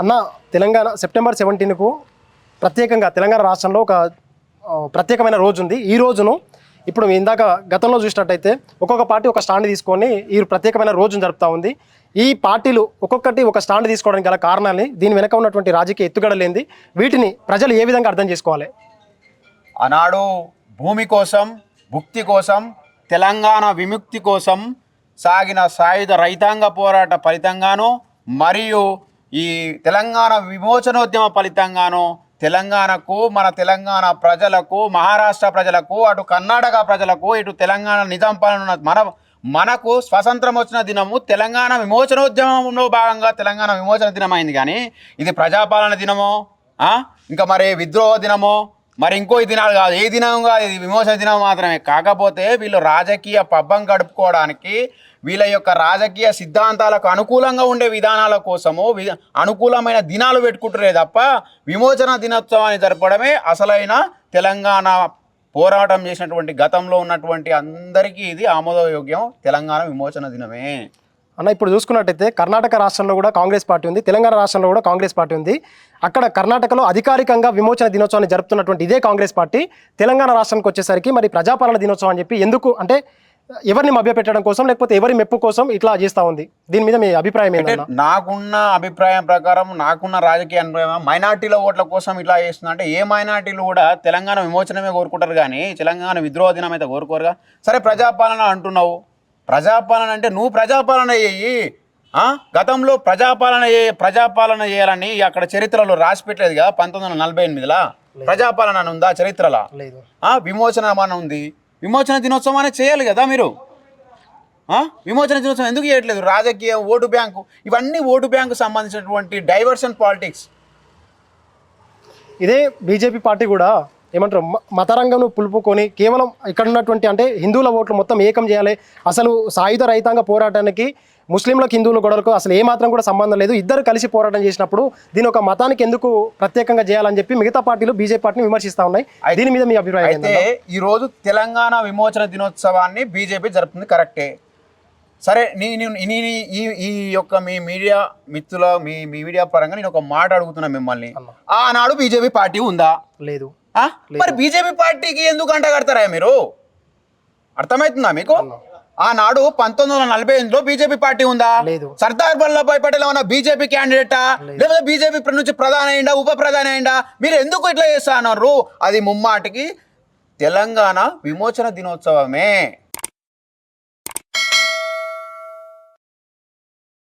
అన్న తెలంగాణ సెప్టెంబర్ సెవెంటీన్కు ప్రత్యేకంగా తెలంగాణ రాష్ట్రంలో ఒక ప్రత్యేకమైన రోజు ఉంది ఈ రోజును ఇప్పుడు ఇందాక గతంలో చూసినట్టయితే ఒక్కొక్క పార్టీ ఒక స్టాండ్ తీసుకొని ఈ ప్రత్యేకమైన రోజును జరుపుతూ ఉంది. ఈ పార్టీలు ఒక్కొక్కటి ఒక స్టాండ్ తీసుకోవడానికి గల కారణాన్ని దీని వెనక ఉన్నటువంటి రాజకీయ ఎత్తుగడలేంది. వీటిని ప్రజలు ఏ విధంగా అర్థం చేసుకోవాలి? ఆనాడు భూమి కోసం భుక్తి కోసం తెలంగాణ విముక్తి కోసం సాగిన సాయుధ రైతాంగ పోరాట ఫలితంగాను మరియు ఈ తెలంగాణ విమోచనోద్యమ ఫలితంగాను తెలంగాణకు మన తెలంగాణ ప్రజలకు మహారాష్ట్ర ప్రజలకు అటు కర్ణాటక ప్రజలకు ఇటు తెలంగాణ నిజాం పాలన మన మనకు స్వతంత్రం వచ్చిన దినము తెలంగాణ విమోచనోద్యమంలో భాగంగా తెలంగాణ విమోచన దినం అయింది కానీ ఇది ప్రజాపాలన దినమో ఇంకా మరి విద్రోహ దినమో మరి ఇంకో ఈ దినాలు కాదు ఏ దినం కాదు ఇది విమోచన దినం మాత్రమే. కాకపోతే వీళ్ళు రాజకీయ పబ్బం గడుపుకోవడానికి వీళ్ళ యొక్క రాజకీయ సిద్ధాంతాలకు అనుకూలంగా ఉండే విధానాల కోసము వి- అనుకూలమైన దినాలు పెట్టుకుంటారే తప్ప విమోచన దినోత్సవాన్ని జరపడమే అసలైన తెలంగాణ పోరాటం చేసినటువంటి గతంలో ఉన్నటువంటి అందరికీ ఇది ఆమోదయోగ్యం తెలంగాణ విమోచన దినమే. అన్న ఇప్పుడు చూసుకున్నట్టయితే కర్ణాటక రాష్ట్రంలో కూడా కాంగ్రెస్ పార్టీ ఉంది తెలంగాణ రాష్ట్రంలో కూడా కాంగ్రెస్ పార్టీ ఉంది. అక్కడ కర్ణాటకలో అధికారికంగా విమోచన దినోత్సవాన్ని జరుపుతున్నటువంటి ఇదే కాంగ్రెస్ పార్టీ తెలంగాణ రాష్ట్రానికి వచ్చేసరికి మరి ప్రజాపాలన దినోత్సవం అని చెప్పి ఎందుకు అంటే ఎవరిని మభ్యపెట్టడం కోసం లేకపోతే ఎవరి మెప్పు కోసం ఇట్లా చేస్తూ ఉంది? దీని మీద మీ అభిప్రాయం ఏంటన్నా నాకున్న అభిప్రాయం ప్రకారం నాకున్న రాజకీయ అనుభవం మైనార్టీల ఓట్ల కోసం ఇట్లా చేస్తుంది అంటే ఏ మైనార్టీలు కూడా తెలంగాణ విమోచనమే కోరుకుంటారు కానీ తెలంగాణ విద్రోహ దినం అయితే కోరుకోరుగా. సరే ప్రజాపాలన అంటున్నావు. ప్రజాపాలన అంటే నువ్వు ప్రజాపాలన చెయ్యి ఆ? గతంలో ప్రజాపాలన చే ప్రజాపాలన చేయాలని అక్కడ చరిత్రలో రాసి పెట్టలేదు కదా పంతొమ్మిది వందల నలభై ఎనిమిదిలా? ప్రజాపాలన అని ఉందా చరిత్రలా? విమోచన అని ఉంది. విమోచన దినోత్సవం అనేది చేయాలి కదా మీరు? విమోచన దినోత్సవం ఎందుకు చేయట్లేదు? రాజకీయ ఓటు బ్యాంకు ఇవన్నీ ఓటు బ్యాంకు సంబంధించినటువంటి డైవర్షన్ పాలిటిక్స్. ఇదే బీజేపీ పార్టీ కూడా ఏమంటారు మ- మతరంగంను పులుపుకొని కేవలం ఇక్కడ ఉన్నటువంటి అంటే హిందువుల ఓట్లు మొత్తం ఏకం చేయాలి అసలు సాయుధ రైతాంగ పోరాటానికి ముస్లింలకు హిందువుల గొడవలకు అసలు ఏమాత్రం కూడా సంబంధం లేదు ఇద్దరు కలిసి పోరాటం చేసినప్పుడు దీని ఒక మతానికి ఎందుకు ప్రత్యేకంగా చేయాలని చెప్పి మిగతా పార్టీలు బీజేపీ పార్టీని విమర్శిస్తూ ఉన్నాయి దీని మీద మీ అభిప్రాయం అయితే? ఈ రోజు తెలంగాణ విమోచన దినోత్సవాన్ని బీజేపీ జరుపుతుంది కరెక్టే సరే నీ నీ- నీ నీ- ఈ ఈ యొక్క మీ మీడియా మిత్రుల మీ మీ మీడియా పరంగా నేను ఒక మాట అడుగుతున్నా మిమ్మల్ని. ఆనాడు బీజేపీ పార్టీ ఉందా లేదు? మరి బీజేపీ పార్టీకి ఎందుకు అంట కడతారా మీరు? అర్థమవుతుందా మీకు? ఆనాడు పంతొమ్మిది వందల నలభై ఎనిమిదిలో బీజేపీ పార్టీ ఉందా. సర్దార్ వల్లభాయ్ పటేల్ ఏమన్నా బీజేపీ క్యాండిడేటా? లేకపోతే బీజేపీ నుంచి ప్రధాని అయిందా? ఉప ప్రధాని అయిందా? మీరు ఎందుకు ఇట్లా చేస్తా అన్నారు? అది ముమ్మాటికి తెలంగాణ విమోచన దినోత్సవమే.